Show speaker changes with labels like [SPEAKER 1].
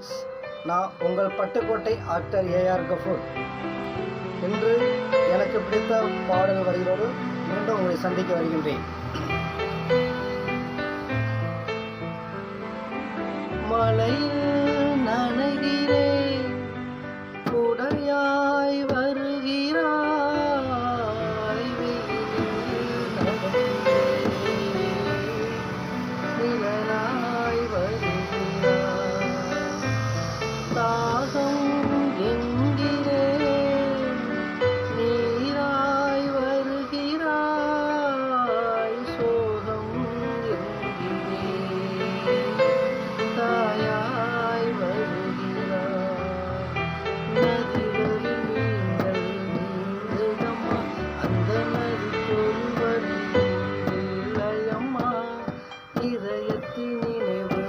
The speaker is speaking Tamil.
[SPEAKER 1] ஃப்ரெண்ட்ஸ் நான் உங்கள் பட்டுக்கோட்டை ஆக்டர் ஏஆர் கஃபூர் இன்று எனக்கு பிடித்த பாடல் வரிகளோடு மீண்டும் உங்களை சந்திக்க வருகின்றேன். மலையில் இதயத்தில் நினைவு